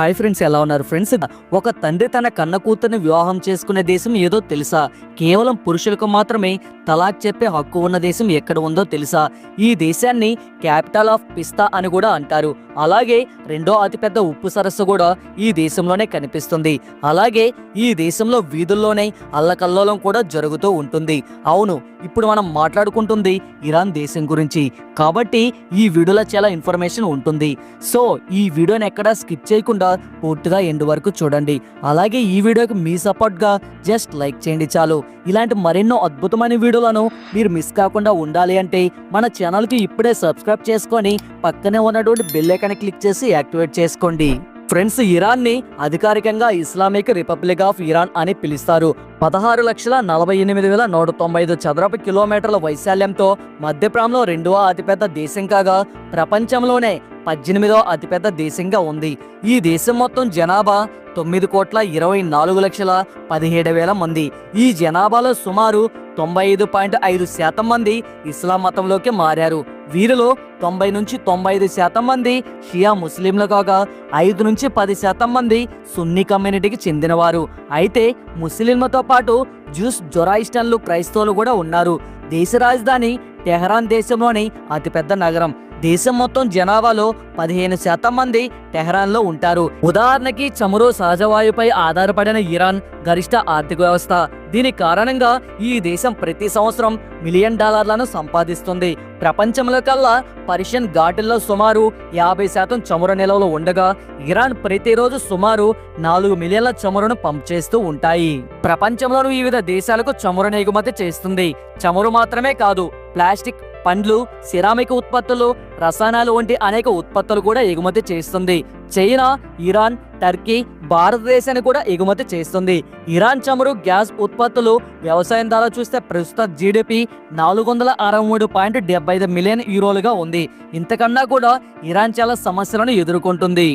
Hi friends ఎలా ఉన్నారు friends? ఒక తండ్రి తన కన్న కూతుర్ని వివాహం చేసుకునే దేశం ఏదో తెలుసా? కేవలం పురుషులకు మాత్రమే తలాక్ చెప్పే హక్కు ఉన్న దేశం ఎక్కడ ఉందో తెలుసా? ఈ దేశాన్ని క్యాపిటల్ ఆఫ్ పిస్తా అని కూడా అంటారు. అలాగే రెండో అతిపెద్ద ఉప్పు సరస్సు కూడా ఈ దేశంలోనే కనిపిస్తుంది. అలాగే ఈ దేశంలో వీధుల్లోనే అల్లకల్లోలం కూడా జరుగుతూ ఉంటుంది. అవును ఇప్పుడు మనం మాట్లాడుకుంటుంది ఇరాన్ దేశం గురించి. కాబట్టి ఈ వీడియోలో చాలా ఇన్ఫర్మేషన్ ఉంటుంది. సో ఈ వీడియోని ఎక్కడా స్కిప్ చేయకుండా పూర్తిగా ఎండ్ వరకు చూడండి. అలాగే ఈ వీడియోకి మీ సపోర్ట్గా జస్ట్ లైక్ చేయండి చాలు. ఇలాంటి మరెన్నో అద్భుతమైన వీడియోలను మీరు మిస్ కాకుండా ఉండాలి అంటే మన ఛానల్కి ఇప్పుడే సబ్స్క్రైబ్ చేసుకొని పక్కనే ఉన్నటువంటి బెల్ ఐకాన్ క్లిక్ చేసి యాక్టివేట్ చేసుకోండి. ఫ్రెండ్స్ ఇరాన్ని అధికారికంగా ఇస్లామిక్ రిపబ్లిక్ ఆఫ్ ఇరాన్ అని పిలుస్తారు. పదహారు లక్షల నలభై ఎనిమిది వేల నూట తొంభై ఐదు చదరపు కిలోమీటర్ల వైశాల్యంతో మధ్యప్రాంలో రెండవ అతిపెద్ద దేశం కాగా ప్రపంచంలోనే పద్దెనిమిదవ అతిపెద్ద దేశంగా ఉంది. ఈ దేశం మొత్తం జనాభా తొమ్మిది కోట్ల ఇరవై నాలుగు లక్షల పదిహేడు వేల మంది. ఈ జనాభాలో సుమారు తొంభై ఐదు పాయింట్ ఐదు శాతం మంది ఇస్లాం మతంలోకి మారారు. వీరిలో తొంభై నుంచి తొంభై ఐదు శాతం మంది షియా ముస్లింలు కాగా ఐదు నుంచి పది శాతం మంది సున్నీ కమ్యూనిటీకి చెందినవారు. అయితే ముస్లింలతో పాటు జ్యూస్ జొరాయిస్టన్లు క్రైస్తవులు కూడా ఉన్నారు. దేశ రాజధాని టెహరాన్ దేశంలోని అతిపెద్ద నగరం. దేశం మొత్తం జనాభాలో పదిహేను శాతం మంది టెహరాన్లో ఉంటారు. ఉదాహరణకి చమురు సహజవాయుపై ఆధారపడిన ఇరాన్ గరిష్ట ఆర్థిక వ్యవస్థ. దీని కారణంగా ఈ దేశం ప్రతి సంవత్సరం మిలియన్ డాలర్లను సంపాదిస్తుంది. ప్రపంచంలో కల్లా పర్షియన్ ఘాటుల్లో సుమారు యాభై శాతం చమురు నిల్వలు ఉండగా ఇరాన్ ప్రతిరోజు సుమారు నాలుగు మిలియన్ల చమురును పంప్ చేస్తూ ఉంటాయి. ప్రపంచంలోని వివిధ దేశాలకు చమురును ఎగుమతి చేస్తుంది. చమురు మాత్రమే కాదు ప్లాస్టిక్ పండ్లు సిరామిక్ ఉత్పత్తులు రసాయనాలు వంటి అనేక ఉత్పత్తులు కూడా ఎగుమతి చేస్తుంది. చైనా ఇరాన్ టర్కీ భారతదేశాన్ని కూడా ఎగుమతి చేస్తుంది. ఇరాన్ చమురు గ్యాస్ ఉత్పత్తులు వ్యవసాయం ద్వారా చూస్తే ప్రస్తుత జీడిపి నాలుగు వందల అరవై మూడు పాయింట్ డెబ్బై ఐదు మిలియన్ యూరోలుగా ఉంది ఇంతకన్నా కూడా ఇరాన్ చాలా సమస్యలను ఎదుర్కొంటుంది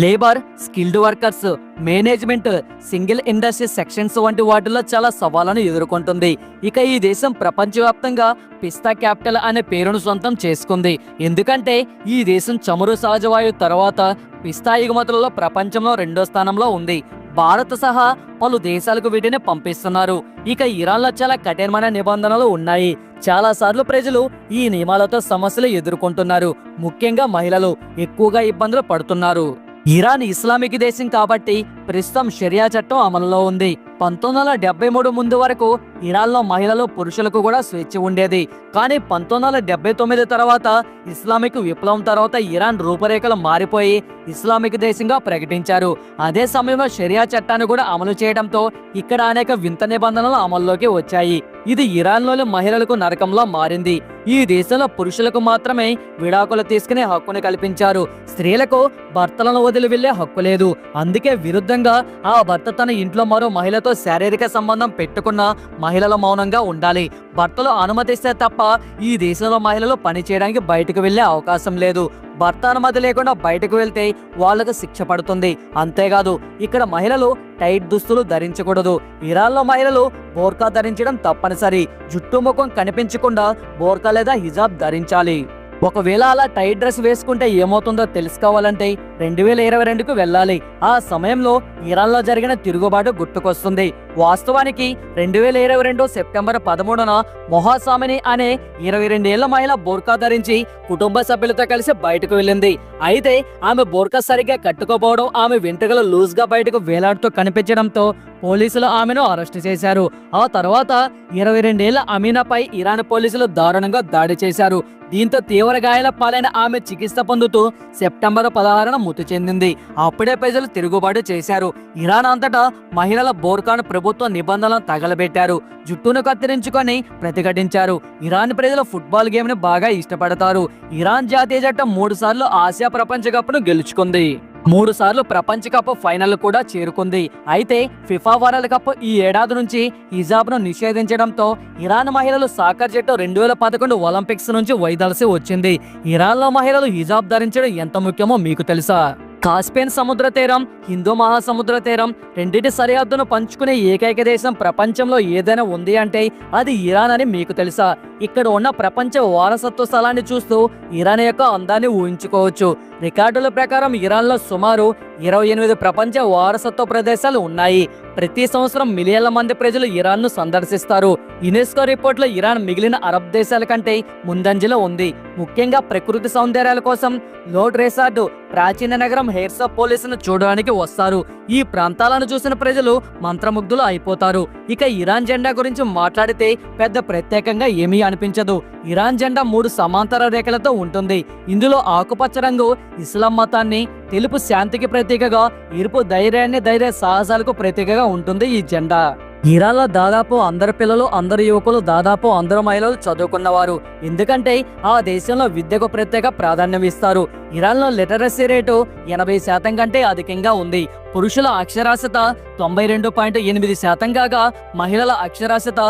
labour skilled workers management single industry sections వంటి వాటిలో చాలా సవాళ్ళను ఎదుర్కొంటుంది. ఇక ఈ దేశం ప్రపంచవ్యాప్తంగా పిస్తా క్యాపిటల్ అనే పేరును సొంతం చేసుకుంది. ఎందుకంటే ఈ దేశం చమురు సహజవాయువు తర్వాత పిస్తా ఎగుమతులలో ప్రపంచంలో రెండో స్థానంలో ఉంది. భారత్ సహా పలు దేశాలకు వీటిని పంపిస్తున్నారు. ఇక ఇరాన్లో చాలా కఠినమైన నిబంధనలు ఉన్నాయి. చాలా సార్లు ప్రజలు ఈ నియమాలతో సమస్యలు ఎదుర్కొంటున్నారు. ముఖ్యంగా మహిళలు ఎక్కువగా ఇబ్బందులు పడుతున్నారు. ఇరాన్ ఇస్లామిక్ దేశం కాబట్టి ప్రస్తుతం షరియా చట్టం అమలులో ఉంది. పంతొమ్మిది వందల డెబ్బై మూడు ముందు వరకు ఇరాన్లో మహిళలు పురుషులకు కూడా స్వేచ్ఛ ఉండేది. కానీ పంతొమ్మిది వందల డెబ్బై తొమ్మిది తర్వాత ఇస్లామిక్ విప్లవం తర్వాత ఇరాన్ రూపురేఖలు మారిపోయి ఇస్లామిక్ దేశంగా ప్రకటించారు. అదే సమయంలో షరియా చట్టాన్ని కూడా అమలు చేయడంతో ఇక్కడ అనేక వింత నిబంధనలు అమల్లోకి వచ్చాయి. ఇది ఇరాన్లోని మహిళలకు నరకంలో మారింది. ఈ దేశంలో పురుషులకు మాత్రమే విడాకులు తీసుకునే హక్కును కల్పించారు. స్త్రీలకు భర్తలను వదిలి వెళ్ళే హక్కు లేదు. అందుకే విరుద్ధంగా ఆ భర్త తన ఇంట్లో మరో మహిళతో శారీరక సంబంధం పెట్టుకున్న మహిళలు మౌనంగా ఉండాలి. భర్తలు అనుమతిస్తే తప్ప ఈ దేశంలో మహిళలు పని చేయడానికి బయటకు వెళ్ళే అవకాశం లేదు. భర్త అనుమతి లేకుండా బయటకు వెళ్తే వాళ్ళకు శిక్ష పడుతుంది. అంతేకాదు ఇక్కడ మహిళలు టైట్ దుస్తులు ధరించకూడదు. ఇరాన్లో మహిళలు బోర్కా ధరించడం తప్పనిసరి. జుట్టు ముఖం కనిపించకుండా బోర్కా లేదా హిజాబ్ ధరించాలి. ఒకవేళ అలా టైట్ డ్రెస్ వేసుకుంటే ఏమవుతుందో తెలుసుకోవాలంటే రెండు వేల ఇరవై రెండుకు వెళ్ళాలి. ఆ సమయంలో ఇరాన్లో జరిగిన తిరుగుబాటు గుర్తుకొస్తుంది. వాస్తవానికి రెండు వేల ఇరవై రెండు సెప్టెంబర్ పదమూడున మొహాసామిని అనే ఇరవై రెండేళ్ళ మహిళ బోర్కా ధరించి కుటుంబ సభ్యులతో కలిసి బయటకు వెళ్ళింది. అయితే ఆమె బోర్కా సరిగ్గా కట్టుకోపోవడం ఆమె వెంట్రుకలు లూజ్గా బయటకు వేలాడుతూ కనిపించడంతో పోలీసులు ఆమెను అరెస్టు చేశారు. ఆ తర్వాత ఇరవై రెండేళ్ళ అమీనాపై ఇరాన్ పోలీసులు దారుణంగా దాడి చేశారు. దీంతో తీవ్ర గాయాల పాలైన ఆమె చికిత్స పొందుతూ సెప్టెంబర్ పదహారున మృతి చెందింది. అప్పుడే ప్రజలు తిరుగుబాటు చేశారు. ఇరాన్ అంతటా మహిళల బోర్ఖాన్ ప్రభుత్వ నిబంధనలను తగలబెట్టారు. జుట్టును కత్తిరించుకొని ప్రతిఘటించారు. ఇరాన్ ప్రజలు ఫుట్బాల్ గేమ్ని బాగా ఇష్టపడతారు. ఇరాన్ జాతీయ జట్టు మూడు సార్లు ఆసియా ప్రపంచ కప్ను గెలుచుకుంది. మూడు సార్లు ప్రపంచ కప్ ఫైనల్ కూడా చేరుకుంది. అయితే ఫిఫా వరల్డ్ కప్ ఈ ఏడాది నుంచి హిజాబ్ను నిషేధించడంతో ఇరాన్ మహిళలు సాకర్ జట్టు రెండు వేల పదకొండు ఒలింపిక్స్ నుంచి వైదలసి వచ్చింది. ఇరాన్లో మహిళలు హిజాబ్ ధరించడం ఎంత ముఖ్యమో మీకు తెలుసా? కాస్పియన్ సముద్ర తీరం హిందూ మహాసముద్ర తీరం రెండింటి సరిహద్దును పంచుకునే ఏకైక దేశం ప్రపంచంలో ఏదైనా ఉంది అంటే అది ఇరాన్ అని మీకు తెలుసా. ఇక్కడ ఉన్న ప్రపంచ వారసత్వ స్థలాన్ని చూస్తూ ఇరాన్ యొక్క అందాన్ని ఊహించుకోవచ్చు. రికార్డుల ప్రకారం ఇరాన్లో సుమారు ఇరవై ఎనిమిది ప్రపంచ వారసత్వ ప్రదేశాలు ఉన్నాయి. ప్రతి సంవత్సరం మిలియన్ల మంది ప్రజలు ఇరాన్ను సందర్శిస్తారు. యునెస్కో రిపోర్ట్లో ఇరాన్ మిగిలిన అరబ్ దేశాల కంటే ముందంజలో ఉంది. ముఖ్యంగా ప్రకృతి సౌందర్యాల కోసం లోడ్ రిసార్ట్ ప్రాచీన నగరం హెయిర్స్ ఆఫ్ పోలీసును చూడడానికి వస్తారు. ఈ ప్రాంతాలను చూసిన ప్రజలు మంత్రముగ్ధులు అయిపోతారు. ఇక ఇరాన్ జెండా గురించి మాట్లాడితే పెద్ద ప్రత్యేకంగా ఏమీ అనిపించదు. ఇరాన్ జెండా మూడు సమాంతర రేఖలతో ఉంటుంది. ఇందులో ఆకుపచ్చ రంగు ఇస్లాం మతాన్ని తెలుపు శాంతికి ప్రతీకగా ఎరుపు ధైర్యాన్ని ధైర్య సాహసాలకు ప్రతీకగా ఉంటుంది ఈ జెండా. ఇరాన్లో దాదాపు అందరు పిల్లలు అందరు యువకులు దాదాపు అందరు మహిళలు చదువుకున్నవారు. ఎందుకంటే ఆ దేశంలో విద్యకు ప్రత్యేక ప్రాధాన్యం ఇస్తారు. ఇరాన్లో లిటరసీ రేటు ఎనభై శాతం కంటే అధికంగా ఉంది. పురుషుల అక్షరాస్యత తొంభై రెండు పాయింట్ ఎనిమిది శాతం కాగా మహిళల అక్షరాస్యత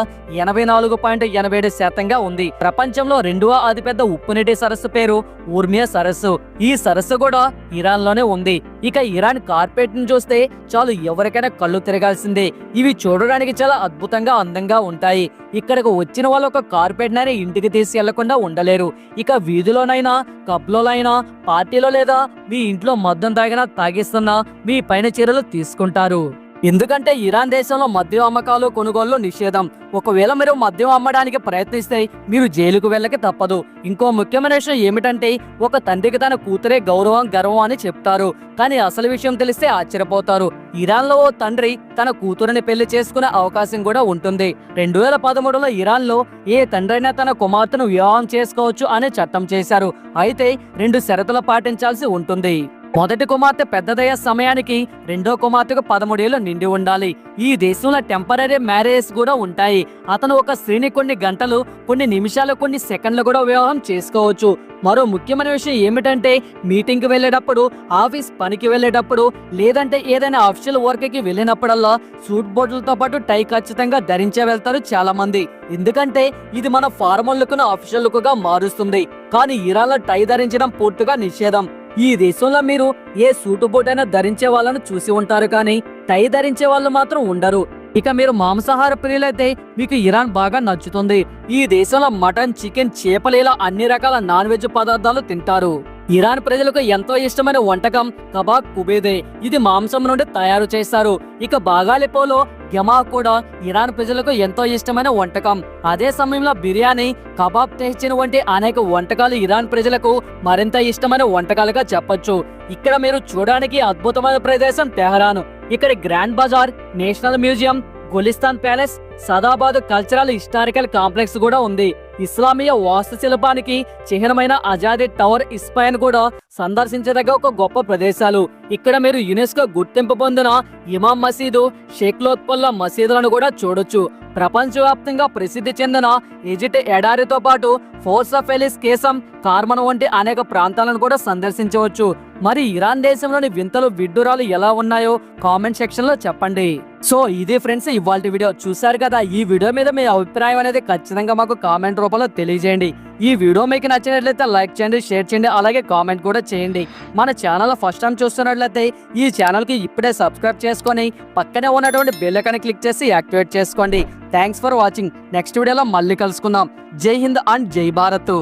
ఎనభై నాలుగు పాయింట్ ఎనభై ఏడు శాతంగా ఉంది. ప్రపంచంలో రెండవ అతిపెద్ద ఉప్పునీటి సరస్సు పేరు ఊర్మియా సరస్సు. ఈ సరస్సు కూడా ఇరాన్లోనే ఉంది. ఇక ఇరాన్ కార్పెట్ని చూస్తే చాలు ఎవరికైనా కళ్ళు తిరగాల్సిందే. ఇవి చూడడానికి చాలా అద్భుతంగా అందంగా ఉంటాయి. ఇక్కడకు వచ్చిన వాళ్ళు ఒక కార్పెట్ నైనా ఇంటికి తీసుకెళ్ళకుండా ఉండలేరు. ఇక వీధిలోనైనా కబ్లోనైనా పార్టీలో లేదా మీ ఇంట్లో మద్దం తాగినా తాగిస్తున్నా మీ పైన చర్యలు తీసుకుంటారు. ఎందుకంటే ఇరాన్ దేశంలో మద్యం అమ్మకాలు కొనుగోలు నిషేధం. ఒకవేళ మీరు మద్యం అమ్మడానికి ప్రయత్నిస్తే మీరు జైలుకు వెళ్ళక తప్పదు. ఇంకో ముఖ్యమైన విషయం ఏమిటంటే ఒక తండ్రికి తన కూతురే గౌరవం గర్వం అని చెప్తారు. కానీ అసలు విషయం తెలిస్తే ఆశ్చర్యపోతారు. ఇరాన్లో ఓ తండ్రి తన కూతురుని పెళ్ళి చేసుకునే అవకాశం కూడా ఉంటుంది. రెండు వేల పదమూడులో ఇరాన్లో ఏ తండ్రైనా తన కుమార్తెను వివాహం చేసుకోవచ్చు అనే చట్టం చేశారు. అయితే రెండు షరతులు పాటించాల్సి ఉంటుంది. మొదటి కుమార్తె పెద్దదయ్యే సమయానికి రెండో కుమార్తెకు పదమూడేళ్ళు నిండి ఉండాలి. ఈ దేశంలో టెంపరీ మ్యారేజెస్ కూడా ఉంటాయి. అతను ఒక స్త్రీని కొన్ని గంటలు కొన్ని నిమిషాలు కొన్ని సెకండ్లు కూడా వివాహం చేసుకోవచ్చు. మరో ముఖ్యమైన విషయం ఏమిటంటే మీటింగ్కి వెళ్ళేటప్పుడు ఆఫీస్ పనికి వెళ్ళేటప్పుడు లేదంటే ఏదైనా అఫీషియల్ వర్క్కి వెళ్ళినప్పుడల్లా సూట్ బోర్డులతో పాటు టై ఖచ్చితంగా ధరించే వెళ్తారు చాలా మంది ఎందుకంటే ఇది మన ఫార్మల్ లుక్ను అఫీషియల్ లుక్గా మారుస్తుంది. కానీ ఇరాన్లో టై ధరించడం పూర్తిగా నిషేధం. ఈ దేశంలో మీరు ఏ సూటు బోటైనా ధరించే వాళ్ళను చూసి ఉంటారు కానీ టై ధరించే వాళ్ళు మాత్రం ఉండరు. ఇక మీరు మాంసాహార ప్రియులైతే మీకు ఇరాన్ బాగా నచ్చుతుంది. ఈ దేశంలో మటన్ చికెన్ చేపలు ఇలా అన్ని రకాల నాన్ వెజ్ పదార్థాలు తింటారు. ఇరాన్ ప్రజలకు ఎంతో ఇష్టమైన వంటకం కబాబ్ కుబేదే. ఇది మాంసం నుండి తయారు చేస్తారు. ఇక బాగాలిపోలో గెమా కూడా ఇరాన్ ప్రజలకు ఎంతో ఇష్టమైన వంటకం. అదే సమయంలో బిర్యానీ కబాబ్ తెచ్చిన వంటి అనేక వంటకాలు ఇరాన్ ప్రజలకు మరింత ఇష్టమైన వంటకాలుగా చెప్పొచ్చు. ఇక్కడ మీరు చూడడానికి అద్భుతమైన ప్రదేశం తెహరాన్. ఇక్కడ grand bazaar national museum Gulistan palace Sadabad cultural historical complex కూడా ఉంది. ఇస్లామీయ వాస్తుశిల్పానికి చిహ్నమైన అజాది టవర్ ఇస్పాయన్ కూడా సందర్శించదగ్గ ఒక గొప్ప ప్రదేశాలు. ఇక్కడ మీరు యునెస్కో గుర్తింపు పొందిన ఇమాం మసీదు షేక్లోత్పల్ల మసీదులను కూడా చూడొచ్చు. ప్రపంచవ్యాప్తంగా ప్రసిద్ధి చెందిన ఈజిప్ట్ ఎడారితో పాటు ఫోర్స్ ఆఫ్ ఎలిస్ కేసం కార్మన్ వంటి అనేక ప్రాంతాలను కూడా సందర్శించవచ్చు. మరి ఇరాన్ దేశంలోని వింతలు విడ్డూరాలు ఎలా ఉన్నాయో కామెంట్ సెక్షన్లో చెప్పండి. సో ఇది ఫ్రెండ్స్ ఇవాళ వీడియో చూసారు కదా ఈ వీడియో మీద మీ అభిప్రాయం అనేది ఖచ్చితంగా మాకు కామెంట్ రూపంలో తెలియజేయండి. ఈ వీడియో మీకు నచ్చినట్లయితే లైక్ చేయండి షేర్ చేయండి అలాగే కామెంట్ కూడా చేయండి. మన ఛానల్ ఫస్ట్ టైం చూస్తున్నట్లయితే ఈ ఛానల్కి ఇప్పుడే సబ్స్క్రైబ్ చేసుకొని పక్కనే ఉన్నటువంటి బెల్ ఐకాన్ క్లిక్ చేసి యాక్టివేట్ చేసుకోండి. Thanks for watching. నెక్స్ట్ వీడియోలో మళ్ళీ కలుసుకుందాం. జై హింద్ అండ్ జై భారత్.